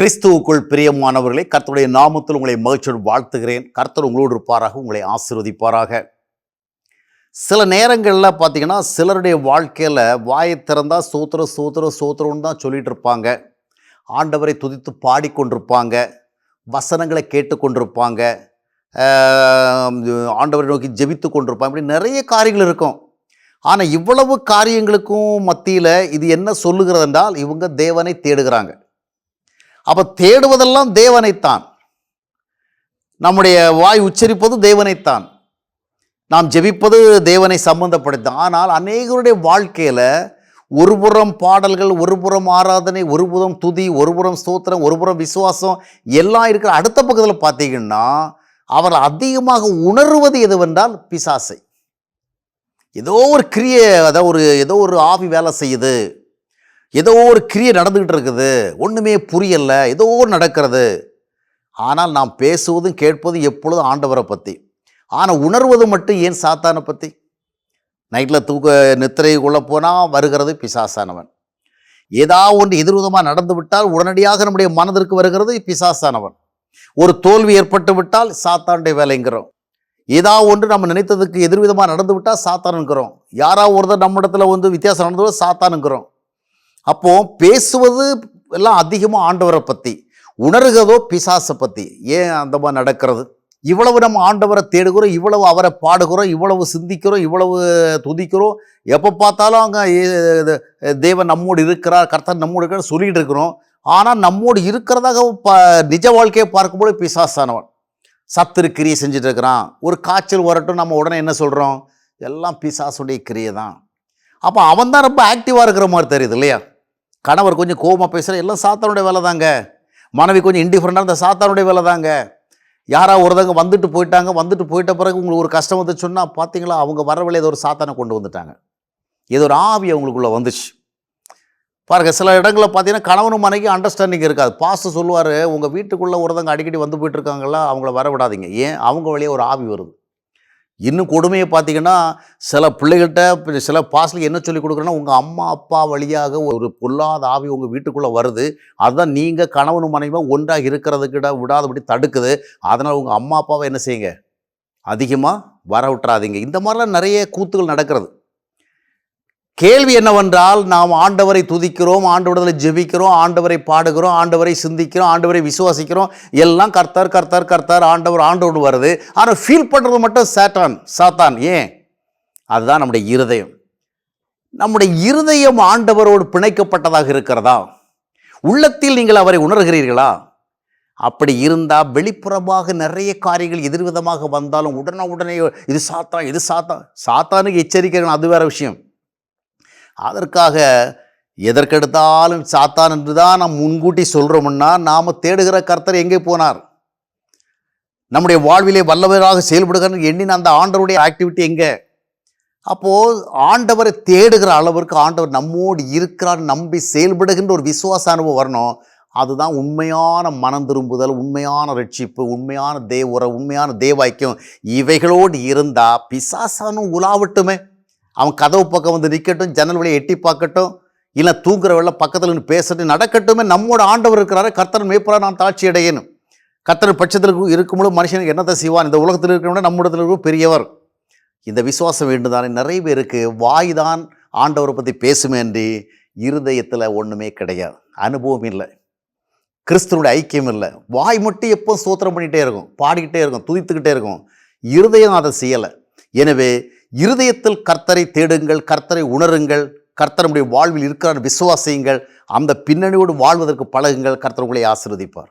கிறிஸ்துவுக்குள் பிரியமானவர்களே கர்த்தருடைய நாமத்தில் உங்களை மகிழ்ச்சியோடு வாழ்த்துகிறேன். கர்த்தர் உங்களோடு இருப்பாராக உங்களை ஆசிர்வதிப்பாராக. சில நேரங்களில் பார்த்தீங்கன்னா சிலருடைய வாழ்க்கையில் வாயை திறந்தால் சூத்திர சூத்திர சூத்திரம்னு தான் சொல்லிகிட்டு இருப்பாங்க. ஆண்டவரை துதித்து பாடிக்கொண்டிருப்பாங்க. வசனங்களை கேட்டுக்கொண்டிருப்பாங்க. ஆண்டவரை நோக்கி ஜெபித்து கொண்டிருப்பாங்க. இப்படி நிறைய காரியங்கள் இருக்கும். ஆனால் இவ்வளவு காரியங்களுக்கும் மத்தியில் இது என்ன சொல்லுகிறதென்றால் இவங்க தேவனை தேடுகிறாங்க. அப்போ தேடுவதெல்லாம் தேவனைத்தான். நம்முடைய வாய் உச்சரிப்பது தேவனைத்தான். நாம் ஜெபிப்பது தேவனை சம்பந்தப்படுத்த. ஆனால் அநேகருடைய வாழ்க்கையில் ஒரு புறம் பாடல்கள் ஒரு புறம் ஆராதனை ஒரு புறம் துதி ஒரு புறம் ஸ்தோத்திரம் ஒரு புறம் விசுவாசம் எல்லாம் இருக்கிற அடுத்த பக்கத்தில் பார்த்தீங்கன்னா அவர் அதிகமாக உணர்வது எதுவென்றால் பிசாசை. ஏதோ ஒரு கிரியை அதாவது ஒரு ஏதோ ஒரு ஆவி வேலை செய்யுது. ஏதோ ஒரு கிரியை நடந்துக்கிட்டு இருக்குது. ஒன்றுமே புரியலை. ஏதோ ஒரு நடக்கிறது. ஆனால் நாம் பேசுவதும் கேட்பதும் எப்பொழுதும் ஆண்டவரை பற்றி ஆனால் உணர்வது மட்டும் ஏன் சாத்தானை பற்றி நைட்டில் தூக்க நித்திரைக்குள்ளே போனால் வருகிறது பிசாசானவன். ஏதாவது ஒன்று எதிர்விதமாக நடந்து விட்டால் உடனடியாக நம்முடைய மனதிற்கு வருகிறது பிசாசானவன். ஒரு தோல்வி ஏற்பட்டு விட்டால் சாத்தானுடைய வேலைங்கிறோம். ஏதாவது ஒன்று நம்ம நினைத்ததுக்கு எதிர்விதமாக நடந்து விட்டால் சாத்தானுங்கிறோம். யாராவது ஒருத்தர் நம்ம இடத்துல வந்து வித்தியாசம் நடந்து சாத்தானுங்கிறோம். அப்போ பேசுவது எல்லாம் அதிகமாக ஆண்டவரை பற்றி உணர்கிறதோ பிசாசை பற்றி ஏன் அந்த மாதிரி நடக்கிறது? இவ்வளவு நம்ம ஆண்டவரை தேடுகிறோம் இவ்வளவு அவரை பாடுகிறோம் இவ்வளவு சிந்திக்கிறோம் இவ்வளவு துதிக்கிறோம். எப்போ பார்த்தாலும் அங்கே தேவன் நம்மோடு இருக்கிறார் கர்த்தர் நம்மோடு இருக்கிறார் சொல்லிகிட்டு இருக்கிறோம். ஆனால் நம்மோடு இருக்கிறதாக ப நிஜ வாழ்க்கையை பார்க்கும்போது பிசாசானவன். சத்துரு கிரியை செஞ்சுட்டு இருக்கிறான். ஒரு காய்ச்சல் வரட்டும் நம்ம உடனே என்ன சொல்கிறோம் எல்லாம் பிசாசுடைய கிரியை தான் அப்போ அவன் தான் ரொம்ப ஆக்டிவாக இருக்கிற மாதிரி தெரியுது இல்லையா? கணவர் கொஞ்சம் கோபமாக பேசுகிற எல்லாம் சாத்தானுடைய வேலை தாங்க மனைவி கொஞ்சம் இன்டிஃபரெண்டாக இருந்தால் சாத்தானுடைய வேலை தாங்க யாராவது ஒருத்தவங்க வந்துட்டு போயிட்டாங்க வந்துட்டு போயிட்ட பிறகு உங்களுக்கு ஒரு கஷ்டம் வந்து சொன்னால் பார்த்தீங்களா அவங்க வரவில்லை ஏதோ ஒரு சாத்தானை கொண்டு வந்துட்டாங்க. ஏதோ ஒரு ஆவி அவங்களுக்குள்ளே வந்துச்சு. பாருங்கள் சில இடங்களில் பார்த்தீங்கன்னா கணவனும் மனைவி அண்டர்ஸ்டாண்டிங் இருக்காது. பாஸ்ட்டு சொல்லுவார் உங்கள் வீட்டுக்குள்ளே ஒருத்தவங்க அடிக்கடி வந்து போயிட்டுருக்காங்களா அவங்கள வர விடாதீங்க. ஏன்? அவங்க வழியே ஒரு ஆவி வருது. இன்னும் கொடுமையை பார்த்தீங்கன்னா சில பிள்ளைகள்கிட்ட சில பாஸ்டில் என்ன சொல்லி கொடுக்குறேன்னா உங்கள் அம்மா அப்பா வழியாக ஒரு பொல்லாத ஆவி உங்கள் வீட்டுக்குள்ளே வருது. அதுதான் நீங்கள் கணவனும் மனைவியும் ஒன்றாக இருக்கிறதுக்கிட்ட விடாதபடி தடுக்குது. அதனால் உங்கள் அம்மா அப்பாவை என்ன செய்யுங்க? அதிகமாக வர விட்டுறாதீங்க. இந்த மாதிரிலாம் நிறைய கூத்துகள் நடக்கிறது. கேள்வி என்னவென்றால் நாம் ஆண்டவரை துதிக்கிறோம் ஆண்டவரத்தில் ஜெபிக்கிறோம் ஆண்டவரை பாடுகிறோம் ஆண்டவரை சிந்திக்கிறோம் ஆண்டவரை விசுவாசிக்கிறோம். எல்லாம் கர்த்தர் கர்த்தர் கர்த்தர் ஆண்டவர் ஆண்டோடு வருது. ஆனால் ஃபீல் பண்ணுறது மட்டும் சாத்தான் சாத்தான் ஏன்? அதுதான் நம்முடைய இருதயம். நம்முடைய இருதயம் ஆண்டவரோடு பிணைக்கப்பட்டதாக இருக்கிறதா? உள்ளத்தில் நீங்கள் அவரை உணர்கிறீர்களா? அப்படி இருந்தால் வெளிப்புறமாக நிறைய காரியங்கள் எதிர்விதமாக வந்தாலும் உடனே உடனே இது சாத்தான் இது சாத்தான். சாத்தானுக்கு எச்சரிக்கை அது வேற விஷயம். அதற்காக எதற்கெடுத்தாலும் சாத்தான் என்று தான் நாம் முன்கூட்டி சொல்கிறோம்னா நாம் தேடுகிற கர்த்தர் எங்கே போனார்? நம்முடைய வாழ்விலே வல்லவராக செயல்படுகிறார் எண்ணின அந்த ஆண்டவருடைய ஆக்டிவிட்டி எங்கே? அப்போது ஆண்டவரை தேடுகிற அளவிற்கு ஆண்டவர் நம்மோடு இருக்கிறார் நம்பி செயல்படுகின்ற ஒரு விசுவாச அனுபவம் வரணும். அதுதான் உண்மையான மனம் திரும்புதல் உண்மையான ரட்சிப்பு உண்மையான தேவ உண்மையான தேவாக்கியம். இவைகளோடு இருந்தால் பிசாசானும் உலாவட்டுமே. அவன் கதவு பக்கம் வந்து நிற்கட்டும் ஜன்னல் வழியை எட்டி பார்க்கட்டும் இல்லை தூங்குற வெள்ள பக்கத்தில் நின்று பேசட்டும் நடக்கட்டுமே நம்மோட ஆண்டவர் இருக்கிறாரு கர்த்தன் மேய்ப்பரா நான் தாட்சி அடையணும். கர்த்தர் பட்சத்தில் இருக்கும்போது மனுஷனுக்கு என்னத்தை செய்வான்? இந்த உலகத்தில் இருக்கிறவங்க நம்மிடத்தில் இருக்கும் பெரியவர். இந்த விசுவாசம் வேண்டுதானே? நிறைய பேருக்கு வாய் தான் ஆண்டவரை பற்றி பேசுமேன்றி இருதயத்தில் ஒன்றுமே கிடையாது. அனுபவம் இல்லை. கிறிஸ்தனுடைய ஐக்கியம் இல்லை. வாய் மட்டும் எப்போ சோத்திரம் பண்ணிகிட்டே இருக்கும் பாடிக்கிட்டே இருக்கும் துதித்துக்கிட்டே இருக்கும். இருதயம் அதை செய்யலை. எனவே இருதயத்தில் கர்த்தரை தேடுங்கள் கர்த்தரை உணருங்கள் கர்த்தருடைய வாழ்வில் இருக்கிற விசுவாசியுங்கள். அந்த பின்னணியோடு வாழ்வதற்கு பழகுங்கள் கர்த்தர் உங்களை ஆசீர்வதிப்பார்.